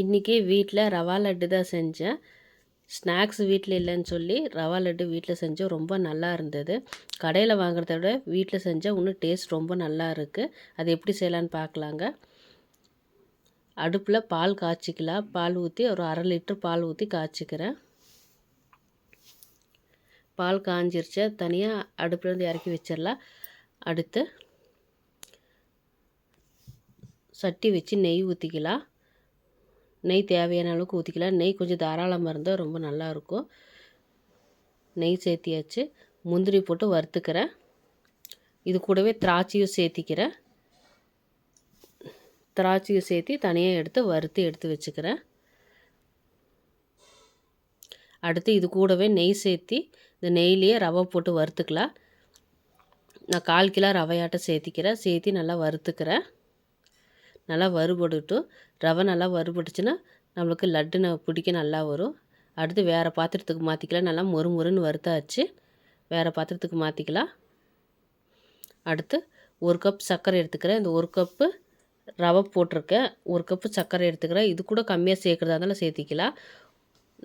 இன்றைக்கி வீட்டில் ரவா லட்டு தான் செஞ்சேன். ஸ்நாக்ஸ் வீட்டில் இல்லைன்னு சொல்லி ரவா லட்டு வீட்டில் செஞ்சோம் ரொம்ப நல்லா இருந்தது. கடையில் வாங்குறத விட வீட்டில் செஞ்சால் இன்னும் டேஸ்ட் ரொம்ப நல்லா இருக்குது அது எப்படி செய்யலான்னு பார்க்கலாங்க அடுப்பில் பால் காய்ச்சிக்கலாம். பால் ஊற்றி ஒரு அரை லிட்டர் பால் ஊற்றி காய்ச்சிக்கிறேன். பால் காஞ்சிருச்சு. தனியாக அடுப்பில் வந்து இறக்கி வச்சிடலாம். அடுத்து சட்டி வச்சு நெய் ஊற்றிக்கலாம் நெய் தேவையான அளவுக்கு ஊற்றிக்கலாம் நெய் கொஞ்சம் தாராளமாக இருந்தால் ரொம்ப நல்லாயிருக்கும் நெய் சேர்த்தியாச்சு. முந்திரி போட்டு வறுத்துக்கிறேன். இது கூடவே திராட்சையும் சேர்த்திக்கிறேன். திராட்சையும் சேர்த்தி தனியாக எடுத்து வறுத்து எடுத்து வச்சுக்கிறேன். அடுத்து இது கூடவே நெய் சேர்த்தி இந்த நெய்லேயே ரவை போட்டு வறுத்துக்கலாம். நான் கால் கிலோ ரவையாட்டம் சேர்த்திக்கிறேன். சேர்த்தி நல்லா வறுத்துக்கிறேன். நல்லா வறுபடட்டும் ரவை நல்லா வறுபட்டுச்சுன்னா நம்மளுக்கு லட்டு பிடிக்க நல்லா வரும். அடுத்து வேறு பாத்திரத்துக்கு மாற்றிக்கலாம் நல்லா மொறு மொறுன்னு வறுத்தாச்சு. வேறு பாத்திரத்துக்கு மாற்றிக்கலாம் அடுத்து ஒரு கப் சர்க்கரை எடுத்துக்கிறேன். இந்த ஒரு கப்பு ரவை போட்டிருக்கேன். ஒரு கப்பு சர்க்கரை எடுத்துக்கிறேன். இது கூட கம்மியாக சேர்க்குறதா இருந்தாலும் சேர்த்திக்கலாம்.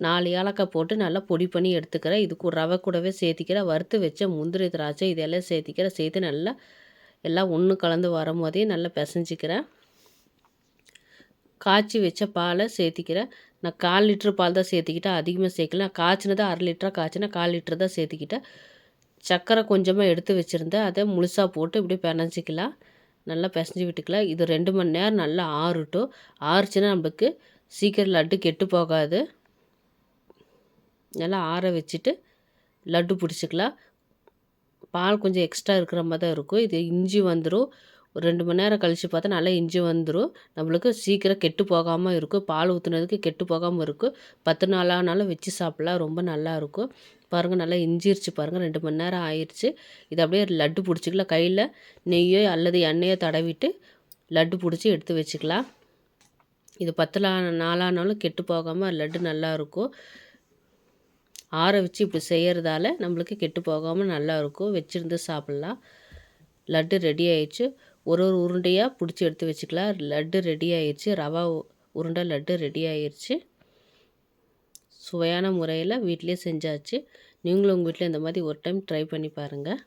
நாலு ஏலக்காய் போட்டு நல்லா பொடி பண்ணி எடுத்துக்கிறேன். இதுக்கு ரவை கூடவே சேர்த்திக்கிறேன். வறுத்து வச்ச முந்திரி திராட்சை இதெல்லாம் சேர்த்திக்கிறேன். சேர்த்து நல்லா எல்லாம் ஒன்று கலந்து வரும்போதே நல்லா பிசைஞ்சிக்கிறேன். காய்ச்சி வச்ச பாலை சேர்த்திக்கிறேன். நான் கால் லிட்ரு பால் தான் சேர்த்திக்கிட்டேன். அதிகமாக சேர்க்கல. நான் காய்ச்சினதை அரை லிட்டராக காய்ச்சினா கால் லிட்ரு தான் சேர்த்திக்கிட்டேன். சர்க்கரை கொஞ்சமாக எடுத்து வச்சுருந்தேன். அதை முழுசாக போட்டு இப்படி பிணைஞ்சிக்கலாம். நல்லா பிசைஞ்சு விட்டுக்கலாம். இது ரெண்டு மணி நேரம் நல்லா ஆறுட்டும். ஆறுச்சுன்னா நம்மளுக்கு சீக்கிரம் லட்டு கெட்டு போகாது. நல்லா ஆற வச்சுட்டு லட்டு பிடிச்சிக்கலாம். பால் கொஞ்சம் எக்ஸ்ட்ரா இருக்கிற மாதிரி தான் இருக்கும். இது இஞ்சி வந்துடும் ஒரு ரெண்டு மணி நேரம் கழித்து பார்த்தா நல்லா இஞ்சி வந்துடும் நம்மளுக்கு சீக்கிரம் கெட்டு போகாமல் இருக்கும். பால் ஊற்றுனதுக்கு கெட்டு போகாமல் இருக்கும். பத்து நாளானாலும் வச்சு சாப்பிட்லாம். ரொம்ப நல்லாயிருக்கும் பாருங்கள் நல்லா இஞ்சிருச்சு பாருங்கள் ரெண்டு மணி நேரம் ஆயிடுச்சு இது அப்படியே லட்டு பிடிச்சிக்கலாம். கையில் நெய்யோ அல்லது எண்ணெயோ தடவிட்டு லட்டு பிடிச்சி எடுத்து வச்சுக்கலாம். இது பத்து நாளானாலும் கெட்டு போகாமல் லட்டு நல்லாயிருக்கும் ஆற வச்சு இப்படி செய்கிறதால நம்மளுக்கு கெட்டு போகாமல் நல்லாயிருக்கும் வச்சுருந்து சாப்பிட்லாம். லட்டு ரெடி ஆயிடுச்சு. ஒரு ஒரு உருண்டையாக பிடிச்சி எடுத்து வச்சுக்கலாம். லட்டு ரெடி ஆயிடுச்சு ரவா உருண்டை லட்டு ரெடி ஆயிடுச்சு சுவையான முறையில் வீட்டிலே செஞ்சாச்சு. நீங்களும் உங்கள் வீட்டில் இந்த மாதிரி ஒரு டைம் ட்ரை பண்ணி பாருங்கள்